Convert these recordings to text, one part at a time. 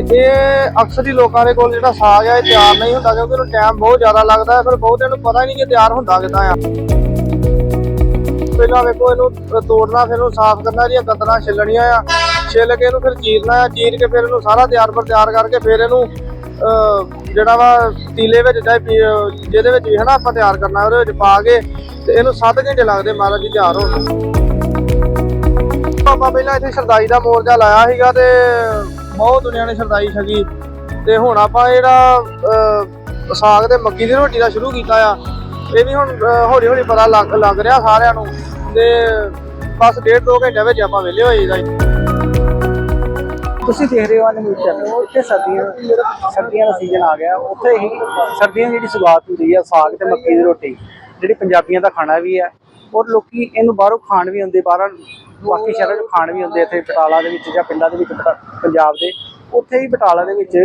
ਇਹ ਅਕਸਰ ਹੀ ਲੋਕਾਂ ਦੇ ਕੋਲ ਜਿਹੜਾ ਸਾਗ ਹੈ, ਇਹ ਤਿਆਰ ਨਹੀਂ ਹੁੰਦਾ ਕਿਉਂਕਿ ਉਹਨੂੰ ਟਾਈਮ ਬਹੁਤ ਜ਼ਿਆਦਾ ਲੱਗਦਾ ਹੈ, ਫਿਰ ਬਹੁਤਿਆਂ ਨੂੰ ਪਤਾ ਹੀ ਨਹੀਂ ਕਿ ਤਿਆਰ ਹੁੰਦਾ ਕਿੱਦਾਂ ਆ। ਪਹਿਲਾਂ ਵੇਖੋ ਇਹਨੂੰ ਤੋੜਨਾ, ਫਿਰ ਉਹਨੂੰ ਸਾਫ਼ ਕਰਨਾ ਇਹਦੀਆਂ ਗੰਦਲਾਂ ਛਿੱਲਣੀਆਂ ਆ। ਛਿੱਲ ਕੇ ਇਹਨੂੰ ਫਿਰ ਚੀਰਨਾ ਆ, ਚੀਰ ਕੇ ਫਿਰ ਇਹਨੂੰ ਸਾਰਾ ਤਿਆਰ ਪਰ ਤਿਆਰ ਕਰਕੇ ਫਿਰ ਇਹਨੂੰ ਜਿਹੜਾ ਵਾ ਤੀਲੇ ਵਿੱਚ ਚਾਹੇ ਜਿਹਦੇ ਵਿੱਚ ਵੀ ਹਨਾ ਆਪਾਂ ਤਿਆਰ ਕਰਨਾ, ਉਹਦੇ ਵਿੱਚ ਪਾ ਕੇ ਤੇ ਇਹਨੂੰ 7 ਘੰਟੇ ਲੱਗਦੇ ਮਹਾਰਾਜ ਜੀ ਤਿਆਰ ਹੋਣ ਨੂੰ। ਪਹਿਲਾਂ ਇੱਥੇ ਸਰਦਾਈ ਦਾ ਮੋਰਚਾ ਲਾਇਆ ਸੀਗਾ ਤੇ ਬਹੁਤ ਦੁਨੀਆ ਨੇ ਸਰਦਾਈ ਛਕੀ ਤੇ ਹੁਣ ਆਪਾਂ ਜਿਹੜਾ ਸਾਗ ਤੇ ਮੱਕੀ ਦੀ ਰੋਟੀ ਦਾ ਸ਼ੁਰੂ ਕੀਤਾ ਆ, ਇਹ ਵੀ ਹੁਣ ਹੌਲੀ ਹੌਲੀ ਪਤਾ ਲੱਗ ਲੱਗ ਰਿਹਾ ਸਾਰਿਆਂ ਨੂੰ। ਤੇ ਬਸ ਡੇਢ ਦੋ ਘੰਟੇ ਵਿੱਚ ਆਪਾਂ ਵਿਹਲੇ ਹੋ ਜਾਈਦਾ ਤੁਸੀਂ ਦੇਖ ਰਹੇ ਹੋ ਨਿਊਜ਼ ਚੈਨਲ। ਉੱਥੇ ਸਰਦੀਆਂ ਸਰਦੀਆਂ ਦਾ ਸੀਜ਼ਨ ਆ ਗਿਆ। ਉੱਥੇ ਹੀ ਸਰਦੀਆਂ ਦੀ ਜਿਹੜੀ ਸ਼ੁਰੂਆਤ ਹੁੰਦੀ ਆ, ਸਾਗ ਤੇ ਮੱਕੀ ਦੀ ਰੋਟੀ, ਜਿਹੜੀ ਪੰਜਾਬੀਆਂ ਦਾ ਖਾਣਾ ਵੀ ਹੈ ਔਰ ਲੋਕੀ ਇਹਨੂੰ ਬਾਹਰੋਂ ਖਾਣ ਵੀ ਆਉਂਦੇ, ਬਾਹਰ ਬਾਕੀ ਸ਼ਹਿਰਾਂ 'ਚ ਖਾਣ ਵੀ ਆਉਂਦੇ ਇੱਥੇ ਬਟਾਲਾ ਦੇ ਵਿੱਚ ਜਾਂ ਪਿੰਡਾਂ ਦੇ ਵਿੱਚ ਪੰਜਾਬ ਦੇ ਉੱਥੇ ਹੀ ਬਟਾਲਾ ਦੇ ਵਿੱਚ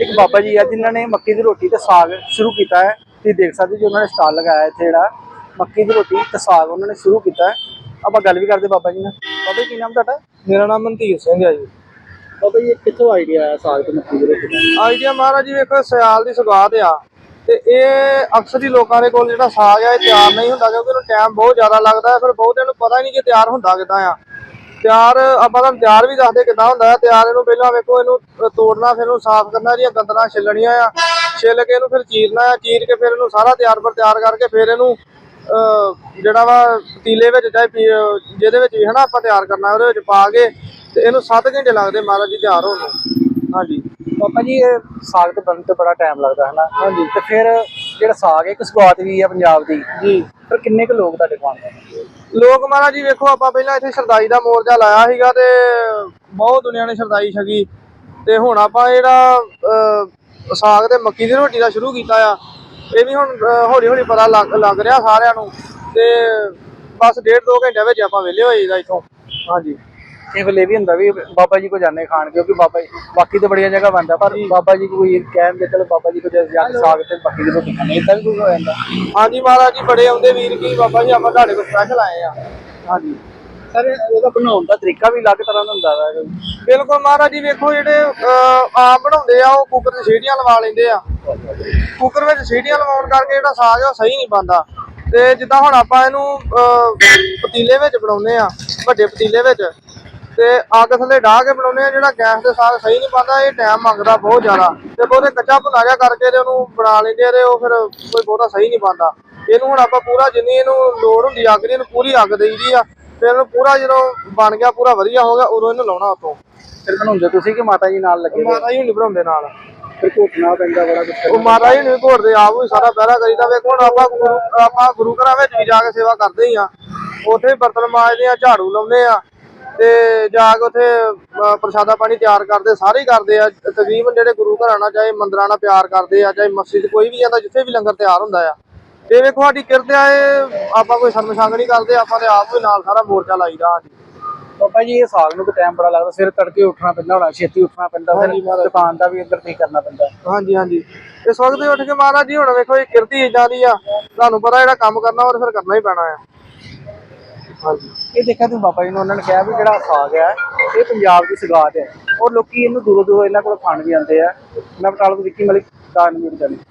ਇੱਕ ਬਾਬਾ ਜੀ ਆ ਜਿਨ੍ਹਾਂ ਨੇ ਮੱਕੀ ਦੀ ਰੋਟੀ ਤੇ ਸਾਗ ਸ਼ੁਰੂ ਕੀਤਾ ਹੈ। ਤੁਸੀਂ ਦੇਖ ਸਕਦੇ ਜੀ ਉਹਨਾਂ ਨੇ ਸਟਾਲ ਲਗਾਇਆ ਇੱਥੇ ਜਿਹੜਾ ਮੱਕੀ ਦੀ ਰੋਟੀ ਤੇ ਸਾਗ ਉਹਨਾਂ ਨੇ ਸ਼ੁਰੂ ਕੀਤਾ ਹੈ। ਆਪਾਂ ਗੱਲ ਵੀ ਕਰਦੇ ਬਾਬਾ ਜੀ ਨਾਲ। ਬਾਬਾ ਜੀ ਕੀ ਨਾਮ ਤੁਹਾਡਾ? ਮੇਰਾ ਨਾਮ ਮਨਧੀਰ ਸਿੰਘ ਹੈ ਜੀ। ਬਾਬਾ ਜੀ ਇਹ ਕਿੱਥੋਂ ਆਈਡੀਆ ਆਇਆ ਸਾਗ ਤੇ ਮੱਕੀ ਦੀ ਰੋਟੀ ਦਾ? ਆਈਡੀਆ ਮਹਾਰਾਜ ਜੀ ਵੇਖੋ ਸਿਆਲ ਦੀ ਸੁਗਾਤ ਆ। ਤੇ ਇਹ ਅਕਸਰ ਹੀ ਲੋਕਾਂ ਦੇ ਕੋਲ ਜਿਹੜਾ ਸਾਗ ਆ ਇਹ ਤਿਆਰ ਨਹੀਂ ਹੁੰਦਾ ਕਿਉਂਕਿ ਉਹਨੂੰ ਟਾਈਮ ਬਹੁਤ ਜ਼ਿਆਦਾ ਲੱਗਦਾ ਹੈ, ਫਿਰ ਬਹੁਤਿਆਂ ਨੂੰ ਪਤਾ ਹੀ ਨਹੀਂ ਕਿ ਤਿਆਰ ਹੁੰਦਾ ਕਿੱਦਾਂ ਆ। ਤਿਆਰ, ਆਪਾਂ ਤੁਹਾਨੂੰ ਤਿਆਰ ਵੀ ਦੱਸਦੇ ਕਿੱਦਾਂ ਹੁੰਦਾ ਹੈ। ਤਿਆਰ ਇਹਨੂੰ ਪਹਿਲਾਂ ਵੇਖੋ, ਇਹਨੂੰ ਤੋੜਨਾ, ਫਿਰ ਇਹਨੂੰ ਸਾਫ਼ ਕਰਨਾ, ਇਹਦੀਆਂ ਗੰਦਲਾਂ ਛਿੱਲਣੀਆਂ ਆ। ਛਿੱਲ ਕੇ ਇਹਨੂੰ ਫਿਰ ਚੀਰਨਾ ਆ, ਚੀਰ ਕੇ ਫਿਰ ਇਹਨੂੰ ਸਾਰਾ ਤਿਆਰ ਪਰ ਤਿਆਰ ਕਰਕੇ ਫਿਰ ਇਹਨੂੰ ਜਿਹੜਾ ਵਾ ਪਤੀਲੇ ਵਿੱਚ ਚਾਹੇ ਜਿਹਦੇ ਵਿੱਚ ਵੀ ਹਨਾ ਆਪਾਂ ਤਿਆਰ ਕਰਨਾ, ਉਹਦੇ ਵਿੱਚ ਪਾ ਕੇ ਤੇ ਇਹਨੂੰ 7 ਘੰਟੇ ਲੱਗਦੇ ਮਹਾਰਾਜ ਜੀ ਤਿਆਰ ਹੋਣ ਨੂੰ। ਹਾਂਜੀ। ਪਾਪਾ ਜੀ ਇਹ ਸਾਗ ਤੇ ਬਣਨ ਤੇ ਬੜਾ ਟਾਈਮ ਲੱਗਦਾ ਹੈ ਨਾ ਹਾਂਜੀ। ਤੇ ਫਿਰ ਜਿਹੜਾ ਸਾਗ ਇੱਕ ਸੁਗਾਤ ਵੀ ਹੈ ਪੰਜਾਬ ਦੀ। ਜੀ। ਫਿਰ ਕਿੰਨੇ ਕੁ ਲੋਕ ਤੁਹਾਡੇ ਕੋਲ ਆਉਂਦੇ ਲੋਕ ਮਹਾਰਾਜ ਜੀ ਵੇਖੋ ਆਪਾਂ ਪਹਿਲਾਂ ਇੱਥੇ ਸਰਦਾਈ ਦਾ ਮੋਰਚਾ ਲਾਇਆ ਸੀਗਾ ਤੇ ਬਹੁਤ ਦੁਨੀਆ ਨੇ ਸਰਦਾਈ ਛਕੀ। ਤੇ ਹੁਣ ਆਪਾਂ ਜਿਹੜਾ ਸਾਗ ਤੇ ਮੱਕੀ ਦੀ ਰੋਟੀ ਦਾ ਸ਼ੁਰੂ ਕੀਤਾ ਆ ਇਹ ਵੀ ਹੁਣ ਹੌਲੀ ਹੌਲੀ ਪਤਾ ਲੱਗ ਲੱਗ ਰਿਹਾ ਸਾਰਿਆਂ ਨੂੰ। ਤੇ ਬਸ ਡੇਢ ਦੋ ਘੰਟੇ ਵਿੱਚ ਆਪਾਂ ਵਿਹਲੇ ਹੋ ਜਾਈਦਾ ਇੱਥੋਂ। ਹਾਂਜੀ। ਇਹ ਵੇਲੇ ਵੀ ਹੁੰਦਾ ਵੀ ਬਾਬਾ ਜੀ ਕੋ ਜਾਣੇ ਖਾਣ ਕਿਉਂਕਿ ਬਾਬਾ ਜੀ ਬਾਕੀ ਤੇ ਬੜੀਆਂ ਜਗ੍ਹਾ ਬੰਦਾ ਪਰ ਬਾਬਾ ਜੀ ਕੋਈ ਕਹਿੰਦੇ ਚਲੋ ਬਾਬਾ ਜੀ ਕੋ ਜਾ ਕੇ ਸਾਗ ਤੇ ਮੱਕੀ ਦੀ ਰੋਟੀ ਖਾਣੀ ਇਦਾਂ ਵੀ ਹੋ ਜਾਂਦਾ। ਹਾਂਜੀ ਮਹਾਰਾਜ ਜੀ ਬੜੇ ਆਉਂਦੇ ਵੀਰ ਕੀ ਬਾਬਾ ਜੀ ਆਪਾਂ ਤੁਹਾਡੇ ਕੋਲ ਸਪੈਸ਼ਲ ਆਏ ਆ। ਹਾਂਜੀ। ਸਰ ਉਹਦਾ ਬਣਾਉਣ ਦਾ ਤਰੀਕਾ ਵੀ ਅਲੱਗ ਤਰ੍ਹਾਂ ਦਾ ਹੁੰਦਾ ਹੈ ਬਿਲਕੁਲ ਮਹਾਰਾਜ ਜੀ ਵੇਖੋ ਜਿਹੜੇ ਆਮ ਬਣਾਉਂਦੇ ਆ ਉਹ ਕੁੱਕਰ 'ਚ ਸੀਟੀਆਂ ਲਵਾ ਲੈਂਦੇ ਆ। ਕੁੱਕਰ ਵਿੱਚ ਸੀਟੀਆਂ ਲਵਾਉਣ ਕਰਕੇ ਜਿਹੜਾ ਸਾਗ ਆ ਉਹ ਸਹੀ ਨਹੀਂ ਬਣਦਾ। ਤੇ ਜਿੱਦਾਂ ਹੁਣ ਆਪਾਂ ਇਹਨੂੰ ਪਤੀਲੇ ਵਿੱਚ ਬਣਾਉਂਦੇ ਆ ਵੱਡੇ ਪਤੀਲੇ ਵਿੱਚ ਤੇ ਅੱਗ ਥੱਲੇ ਢਾਹ ਕੇ ਬਣਾਉਂਦੇ ਆ ਜਿਹੜਾ ਗੈਸ ਤੇ ਸਾਗ ਸਹੀ ਨਹੀਂ ਬਣਦਾ ਇਹ ਟਾਈਮ ਮੰਗਦਾ ਬਹੁਤ ਜ਼ਿਆਦਾ। ਤੇ ਬਹੁਤੇ ਕੱਚਾ ਭੁਨਾ ਜਿਹਾ ਕਰਕੇ ਤੇ ਉਹਨੂੰ ਬਣਾ ਲੈਂਦੇ ਆ ਤੇ ਉਹ ਫਿਰ ਕੋਈ ਬਹੁਤਾ ਸਹੀ ਨਹੀਂ ਬਣਦਾ। ਇਹਨੂੰ ਹੁਣ ਆਪਾਂ ਪੂਰਾ ਜਿੰਨੀ ਇਹਨੂੰ ਲੋੜ ਹੁੰਦੀ ਅੱਗ ਦੀ ਇਹਨੂੰ ਪੂਰੀ ਅੱਗ ਦੇਈਦੀ ਆ। ਫਿਰ ਇਹਨੂੰ ਪੂਰਾ ਜਦੋਂ ਬਣ ਗਿਆ ਪੂਰਾ ਵਧੀਆ ਹੋ ਗਿਆ ਉਦੋਂ ਇਹਨੂੰ ਲਾਉਣਾ ਉਤੋਂ ਫਿਰ ਬਣਾਉਂਦੇ ਤੁਸੀਂ ਕਿ ਮਾਤਾ ਜੀ ਨਾਲ ਲੱਗੇ? ਮਾਤਾ ਜੀ ਨਹੀਂ ਬਣਾਉਂਦੇ ਨਾਲ। ਫਿਰ ਘੋਟਣਾ ਪੈਂਦਾ ਬੜਾ ਕੁਝ ਉਹ ਮਾਤਾ ਜੀ ਨਹੀਂ ਘੋੜਦੇ ਆਪ ਵੀ ਸਾਰਾ ਪਹਿਰਾ ਕਰੀਦਾ। ਵੇਖੋ ਹੁਣ ਆਪਾਂ ਗੁਰੂ ਆਪਾਂ ਗੁਰੂ ਘਰਾਂ ਵਿੱਚ ਵੀ ਜਾ ਕੇ ਸੇਵਾ ਕਰਦੇ ਹੀ ਆ। ਉੱਥੇ ਬਰਤਨ ਮਾਜਦੇ ਆ ਝਾੜੂ ਲਾਉਂਦੇ ਆ। ਤੇ ਜਾ ਕੇ ਉੱਥੇ ਪ੍ਰਸ਼ਾਦਾ ਪਾਣੀ ਤਿਆਰ ਕਰਦੇ ਸਾਰੇ ਕਰਦੇ ਆ। ਤਕਰੀਬਨ ਜਿਹੜੇ ਗੁਰੂ ਘਰਾਂ ਨਾਲ ਚਾਹੇ ਮੰਦਰਾਂ ਨਾਲ ਪਿਆਰ ਕਰਦੇ ਆ ਚਾਹੇ ਮਸਜਿਦ ਕੋਈ ਵੀ ਜਾਂਦਾ ਜਿੱਥੇ ਵੀ ਲੰਗਰ ਤਿਆਰ ਹੁੰਦਾ ਆ। ਤੇ ਵੇਖੋ ਸਾਡੀ ਕਿਰਤ ਆ ਇਹ ਆਪਾਂ ਕੋਈ ਸ਼ਰਮ ਸੰਗ ਨਹੀਂ ਕਰਦੇ ਆਪਾਂ ਤੇ ਆਪ ਵੀ ਨਾਲ ਸਾਰਾ ਮੋਰਚਾ ਲਾਈਦਾ ਹਾਂਜੀ। ਬਾਬਾ ਜੀ ਇਹ ਸਾਗ ਨੂੰ ਤਾਂ ਟਾਈਮ ਬੜਾ ਲੱਗਦਾ ਸਿਰ ਤੜਕੇ ਉੱਠਣਾ ਪੈਂਦਾ ਹੋਣਾ ਛੇਤੀ ਉੱਠਣਾ ਪੈਂਦਾ ਫਿਰ। ਦੁਕਾਨ ਦਾ ਵੀ ਇੱਧਰ ਠੀਕ ਕਰਨਾ ਪੈਂਦਾ। ਹਾਂਜੀ ਹਾਂਜੀ। ਇਸ ਵਕਤ ਉੱਠ ਕੇ ਮਹਾਰਾਜ ਜੀ ਹੁਣ ਵੇਖੋ ਇਹ ਕਿਰਤੀ ਇਦਾਂ ਦੀ ਆ। ਤੁਹਾਨੂੰ ਪਤਾ ਜਿਹੜਾ ਕੰਮ ਕਰਨਾ ਉਹ ਫਿਰ ਕਰਨਾ ਹੀ ਪੈਣਾ ਆ। ਇਹ ਦੇਖਿਆ ਤੁਸੀਂ ਬਾਬਾ ਜੀ ਨੂੰ ਉਹਨਾਂ ਨੇ ਕਿਹਾ ਵੀ ਜਿਹੜਾ ਸਾਗ ਹੈ, ਇਹ ਪੰਜਾਬ ਦੀ ਸੁਗਾਤ ਹੈ। ਔਰ ਲੋਕੀ ਇਹਨੂੰ ਦੂਰੋਂ ਦੂਰੋਂ ਇਹਨਾਂ ਕੋਲ ਖਾਣ ਵੀ ਆਉਂਦੇ ਆ। ਮੈਂ ਬਟਾਲਾ ਤੋਂ ਵਿੱਕੀ ਮਲਿਕ ਦਾ ਨਿਊਜ਼ ਚੈਨਲ